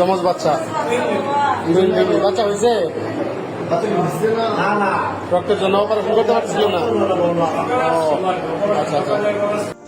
জমজ বাচ্চা। বাচ্চা হয়েছে? রক্তের জন্য অপারেশন করতে পারছিল না? ও, আচ্ছা আচ্ছা।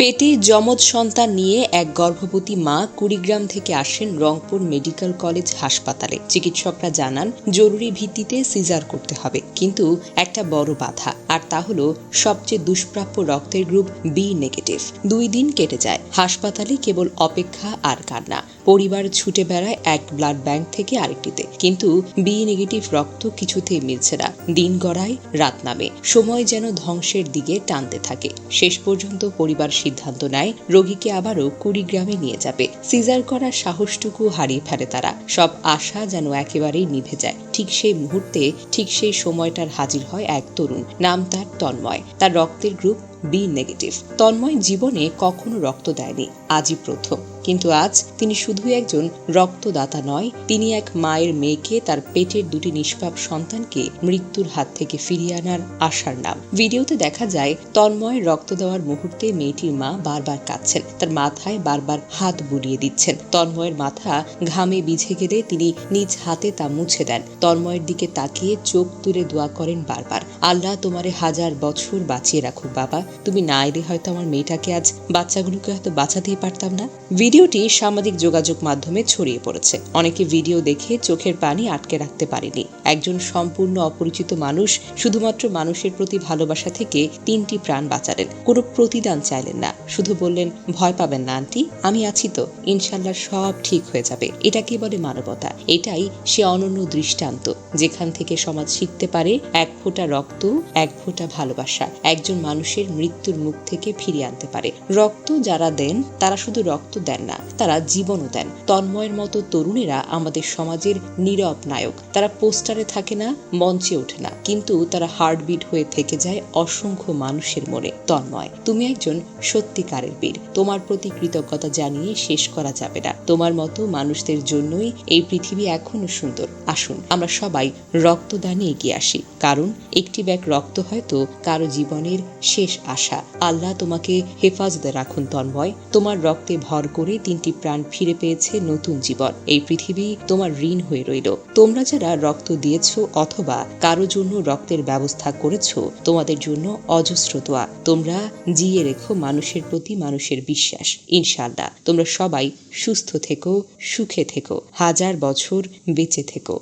পেটে যমজ সন্তান নিয়ে এক গর্ভবতী মা কুড়িগ্রাম থেকে আসেন রংপুর মেডিকেল কলেজ হাসপাতালে। চিকিৎসকরা জানান জরুরি ভিত্তিতে সিজার করতে হবে কিন্তু একটা বড় বাধা আর তা হলো সবচেয়ে দুষ্প্রাপ্য রক্তের গ্রুপ বি নেগেটিভ। দুই দিন কেটে যায়। হাসপাতালে কেবল অপেক্ষা আর কান্না। পরিবার ছুটে বেড়ায় এক ব্লাড ব্যাংক থেকে আরেকটিতে। কিন্তু বি নেগেটিভ রক্ত কিছুতেই মিলছে না। দিন গড়ায়, রাত নামে। সময় যেন ধ্বংসের দিকে টানতে থাকে। শেষ পর্যন্ত পরিবার সিদ্ধান্ত নেয়, রোগীকে আবারও কুড়িগ্রামে নিয়ে যাবে। সিজার করার সাহসটুকু হারিয়ে ফেলে তারা। সব আশা যেন একেবারেই নিভে যায়। ঠিক সেই মুহূর্তে, ঠিক সেই সময়টার হাজির হয় এক তরুণ। নাম তার তন্ময়। তার রক্তের গ্রুপ বি নেগেটিভ তন্ময় জীবনে কখনো রক্ত দেয়নি। আজই প্রথম। কিন্তু আজ তিনি শুধু একজন রক্তদাতা নয়, তিনি এক মায়ের মেয়েকে, তার পেটের দুটি নিষ্পাপ সন্তানকে মৃত্যুর হাত থেকে ফিরিয়ে আনার আশার নাম। ভিডিওতে দেখা যায়, তন্ময় রক্ত দেওয়ার মুহূর্তে মেয়েটির মা বারবার কাঁদছেন। তার মাথায় বারবার হাত বুলিয়ে দিচ্ছেন। তন্ময়ের মাথা ঘামে ভিজে গেলে তিনি নিজ হাতে তা মুছে দেন। তন্ময়ের দিকে তাকিয়ে চোখ তুলে দোয়া করেন বারবার। আল্লাহ তোমারে হাজার বছর বাঁচিয়ে রাখুক বাবা। তুমি না এলে হয়তো আমার মেয়েটাকে আজ বাচ্চাগুলোকে হয়তো বাঁচাতেই পারতাম না। ভিডিওটি সামাজিক যোগাযোগ মাধ্যমে ছড়িয়ে পড়েছে। অনেকে ভিডিও দেখে চোখের পানি আটকে রাখতে পারেনি। একজন সম্পূর্ণ অপরিচিত মানুষ শুধুমাত্র মানুষের প্রতি ভালোবাসা থেকে তিনটি প্রাণ বাঁচালেন। কোনো প্রতিদান চাইলেন না। শুধু বললেন, ভয় পাবেন না, আন্টি, আমি আছি তো। ইনশাল্লাহ সব ঠিক হয়ে যাবে। এটাকে বলে মানবতা? এটাই সে অনন্য দৃষ্টান্ত, যেখান থেকে সমাজ শিখতে পারে এক ফোঁটা রক্ত, এক ফোঁটা ভালোবাসা। একজন মানুষের মৃত্যুর মুখ থেকে ফিরিয়ে আনতে পারে। রক্ত যারা দেন, তারা শুধু রক্ত দেন না, তারা জীবনও দেন। তন্ময়ের মতো তরুণেরা আমাদের সমাজের নীরব নায়ক। তারা পোস্টারে থাকে না, মঞ্চে ওঠে না। কিন্তু তারা হার্টবিট হয়ে থেকে যায় অসংখ্য মানুষের মনে তন্ময়। তুমি একজন সত্যিকারের বীর। তোমার প্রতি কৃতজ্ঞতা জানিয়ে শেষ করা যাবে না। তোমার মতো মানুষদের জন্যই এই পৃথিবী এখনও সুন্দর। আসুন, আমরা সবাই রক্তদানে এগিয়ে আসি। কারণ, একটি ব্যাগ রক্ত হয়তো কারও জীবনের শেষ আশা। আল্লাহ তোমাকে হেফাজতে রাখুন তন্ময়। তোমার রক্তে ভর করে তিনটি প্রাণ ফিরে পেয়েছে নতুন জীবন। এই পৃথিবী তোমার ঋণ হয়ে রইল। তোমরা যারা রক্ত দিয়েছ অথবা কারও জন্য রক্তের ব্যবস্থা করেছ, তোমাদের জন্য অজস্র দোয়া। তোমরা জিয়ে রেখো মানুষের প্রতি মানুষের বিশ্বাস। ইনশাল্লাহ তোমরা সবাই সুস্থ থেকো, সুখে থেকো, হাজার বছর বেঁচে থেকো।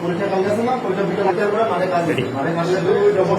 পরীক্ষা কালকে আছে না? পরীক্ষা বিকেল মানে কাজ মানে কাজে দুই ডবল